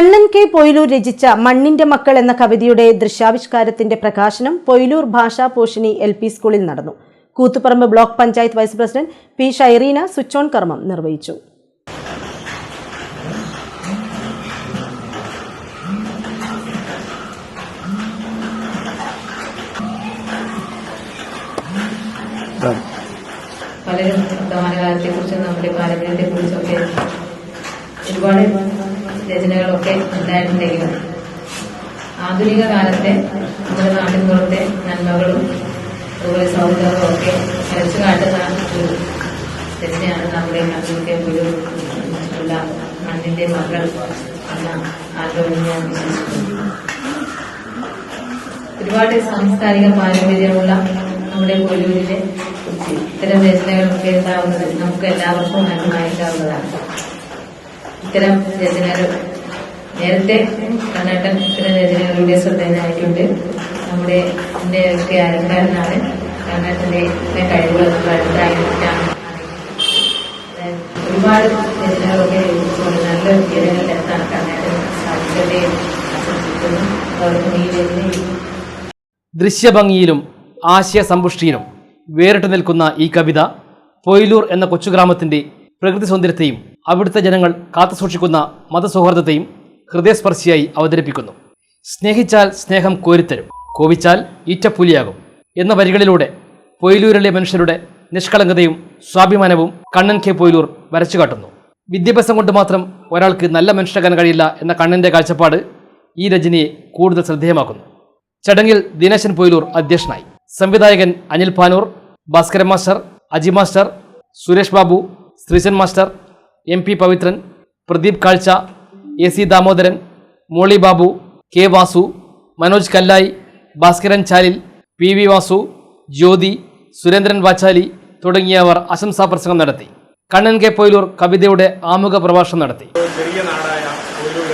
Kannan K Poyilur രചിച്ച മണ്ണിന്റെ മക്കൾ എന്ന കവിതയുടെ ദൃശ്യാവിഷ്കാരത്തിന്റെ പ്രകാശനം പൊയിലൂർ ഭാഷാ പോഷിണി എൽ പി സ്കൂളിൽ നടന്നു. Kuthuparamba block panchayat vice president P Shireena switch on കർമ്മം നിർവഹിച്ചു. പലരും വർത്തമാനകാലത്തെക്കുറിച്ചും നമ്മുടെ പാരമ്പര്യത്തെക്കുറിച്ചൊക്കെ ഒരുപാട് രചനകളൊക്കെ ഉണ്ടായിട്ടുണ്ടെങ്കിലും ആധുനിക കാലത്തെ നമ്മുടെ നാട്ടിൻ പുറത്തെ നന്മകളും അതുപോലെ സൗഹൃദങ്ങളും ഒക്കെ വരച്ചു കാട്ടുന്ന ഒരു രചനയാണ് നമ്മുടെ കണ്ണൂരിലെ ഒരു ഉള്ള മണ്ണിന്റെ മകൾ എന്ന ആഗ്രഹം ഞാൻ ഒരുപാട് സാംസ്കാരിക പാരമ്പര്യമുള്ള നമ്മുടെ കൊല്ലൂരിലെ ഇത്തരം രചനകളൊക്കെ ഉണ്ടാവുന്നത് നമുക്ക് എല്ലാവർക്കും അനുമാനിക്കാവുന്നതാണ് ഇത്തരം രചനകൾ നേരത്തെ കണ്ണേട്ടൻ ഇത്തരം രചനകളുടെ ശ്രദ്ധേയനായിട്ടുണ്ട്. നമ്മുടെ എന്റെ ഒക്കെ അലങ്കാരനാണ് കണ്ണേട്ടന്റെ ഇത്തരം കഴിവുകൾ നമ്മൾ അടുത്തായിട്ടാണ് ഒരുപാട് രചനകളൊക്കെ എഴുതിച്ചുകൊണ്ട് നല്ല ഉയരങ്ങളിലെത്താൻ കണ്ണാട്ടൻ സാധിച്ചതെ ആശംസിക്കുന്നു. അതോടൊപ്പം ഈ രചനയിൽ ദൃശ്യഭംഗിയിലും ആശയസമ്പുഷ്ടിയിലും വേറിട്ട് നിൽക്കുന്ന ഈ കവിത പൊയിലൂർ എന്ന കൊച്ചുഗ്രാമത്തിന്റെ പ്രകൃതി സൗന്ദര്യത്തെയും അവിടുത്തെ ജനങ്ങൾ കാത്തുസൂക്ഷിക്കുന്ന മതസൗഹാർദ്ദത്തെയും ഹൃദയസ്പർശിയായി അവതരിപ്പിക്കുന്നു. സ്നേഹിച്ചാൽ സ്നേഹം കോരിത്തരും. കോപിച്ചാൽ ഈറ്റപ്പുലിയാകും. എന്ന വരികളിലൂടെ പൊയിലൂരിലെ മനുഷ്യരുടെ നിഷ്കളങ്കതയും സ്വാഭിമാനവും കണ്ണൻ കെ പൊയിലൂർ വരച്ചു കാട്ടുന്നു. വിദ്യാഭ്യാസം കൊണ്ട് മാത്രം ഒരാൾക്ക് നല്ല മനുഷ്യരാകാൻ കഴിയില്ല എന്ന കണ്ണന്റെ കാഴ്ചപ്പാട് ഈ രചനയെ കൂടുതൽ ശ്രദ്ധേയമാക്കുന്നു. ചടങ്ങിൽ ദിനേശൻ പൊയിലൂർ അധ്യക്ഷനായി. സംവിധായകൻ Anil Panoor Bhaskaran master Aji master Suresh Babu Sreesan master M P Pavithran Pradeep കാഴ്ച A C Damodaran Molly Babu K Vasu Manoj Kallayi Bhaskaran Chalil P V Vasu Jyothi Surendran Vachali തുടങ്ങിയവർ ആശംസാ പ്രസംഗം നടത്തി. Kannan K Poyilur കവിതയുടെ ആമുഖ പ്രഭാഷണം നടത്തി. ചെറിയ നാടായ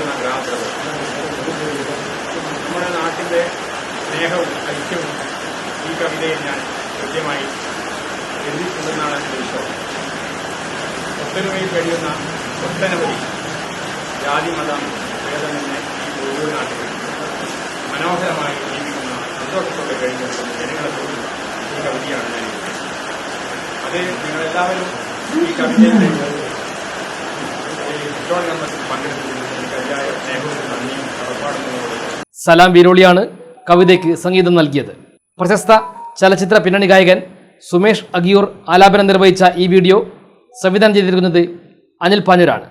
എന്ന ഗ്രാമത്തിൽ നമ്മുടെ നാട്ടിന്റെ സ്നേഹവും ഐക്യവും ഈ കവിതയിൽ ഞാൻ കൃത്യമായി എഴുതിയിട്ടുണ്ടെന്നാണ് എന്റെ വിശ്വാസം. ഒത്തൊരുമയിൽ കഴിയുന്ന ഒട്ടനവധി ജാതി മതം ഭേദമെന്ന് ഈ ഓരോ നാട്ടിൽ മനോഹരമായി ജീവിക്കുന്ന സന്തോഷത്തോടെ കഴിഞ്ഞിട്ടുള്ള ജനങ്ങളെ കുറിച്ച് ഈ കവിതയാണ് ഞാൻ അത് നിങ്ങളെല്ലാവരും ഈ കവിതയുടെ സലാം വീരോളിയാണ് കവിതയ്ക്ക് സംഗീതം നൽകിയത്. പ്രശസ്ത ചലച്ചിത്ര പിന്നണി ഗായകൻ സുമേഷ് അഗിയൂർ ആലാപനം നിർവഹിച്ച ഈ വീഡിയോ സംവിധാനം ചെയ്തിരിക്കുന്നത് അനിൽ പാഞ്ഞൂരാണ്